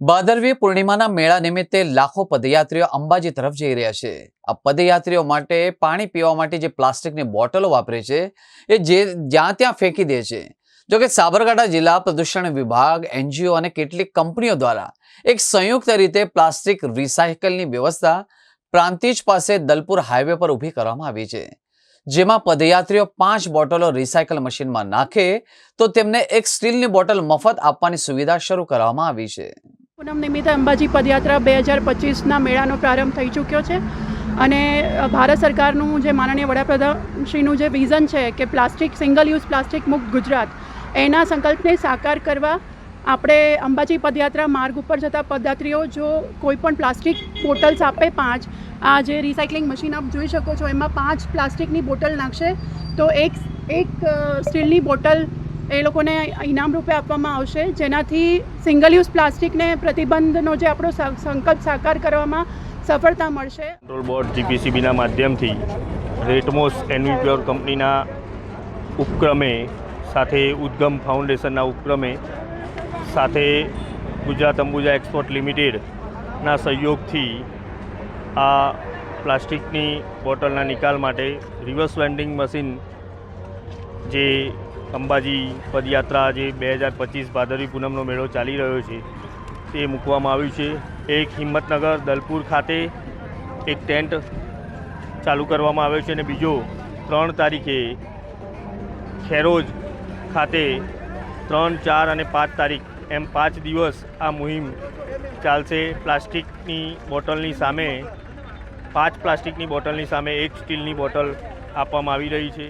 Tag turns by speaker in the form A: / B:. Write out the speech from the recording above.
A: ભાદરવી પૂર્ણિમાના મેળા નિમિત્તે લાખો પદયાત્રીઓ અંબાજી તરફ જઈ રહ્યા છે. આ પદયાત્રીઓ માટે પાણી પીવા માટે જે પ્લાસ્ટિકની બોટલો વાપરે છે, એ જે જ્યાં ત્યાં ફેંકી દે છે. જોકે સાબરકાંઠા જિલ્લા પ્રદૂષણ વિભાગ, એનજીઓ અને કેટલીક કંપનીઓ દ્વારા એક સંયુક્ત રીતે પ્લાસ્ટિક રિસાયકલની વ્યવસ્થા પ્રાંતિજ પાસે દલપુર હાઈવે પર ઊભી કરવામાં આવી છે. જેમાં પદયાત્રીઓ પાંચ બોટલો રિસાયકલ મશીનમાં નાખે તો તેમને એક સ્ટીલની બોટલ મફત આપવાની સુવિધા શરૂ કરવામાં આવી છે.
B: પૂનમ નિમિત્તે અંબાજી પદયાત્રા બે હજાર પચીસના મેળાનો પ્રારંભ થઈ ચૂક્યો છે. અને ભારત સરકારનું જે માનનીય વડાપ્રધાનશ્રીનું જે વિઝન છે કે પ્લાસ્ટિક, સિંગલ યુઝ પ્લાસ્ટિક મુક્ત ગુજરાત, એના સંકલ્પને સાકાર કરવા આપણે અંબાજી પદયાત્રા માર્ગ ઉપર જતા પદયાત્રીઓ જો કોઈ પણ પ્લાસ્ટિક બોટલ્સ આપે પાંચ, આ જે રિસાયકલિંગ મશીન આપ જોઈ શકો છો, એમાં પાંચ પ્લાસ્ટિકની બોટલ નાખશે. તો એક એક સ્ટીલની બોટલ એ લોકોને ઇનામ રૂપે આપવામાં આવશે. જેનાથી સિંગલ યુઝ પ્લાસ્ટિકને પ્રતિબંધનો જે આપણો સંકલ્પ સાકાર કરવામાં સફળતા મળશે.
C: કંટ્રોલ બોર્ડ જીપીસીબીના માધ્યમથી રેટમોસ એન્વીપ્યોર કંપનીના ઉપક્રમે સાથે ઉદ્ગમ ફાઉન્ડેશનના ઉપક્રમે સાથે ગુજરાત અંબુજા એક્સપોર્ટ લિમિટેડના સહયોગથી આ પ્લાસ્ટિકની બોટલના નિકાલ માટે રિવર્સ વેન્ડિંગ મશીન જે અંબાજી પદયાત્રા જે બે હજાર પચીસ ભાદરવી પૂનમનો મેળો ચાલી રહ્યો છે. તે મૂકવામાં આવ્યું છે. એક હિંમતનગર દલપુર ખાતે એક ટેન્ટ ચાલુ કરવામાં આવ્યો છે અને બીજો ત્રણ તારીખે ખેરોજ ખાતે ત્રણ, ચાર અને પાંચ તારીખ એમ પાંચ દિવસ આ મુહિમ ચાલશે. પ્લાસ્ટિકની બોટલની સામે પાંચ પ્લાસ્ટિકની બોટલની સામે એક સ્ટીલની બોટલ આપવામાં આવી રહી છે.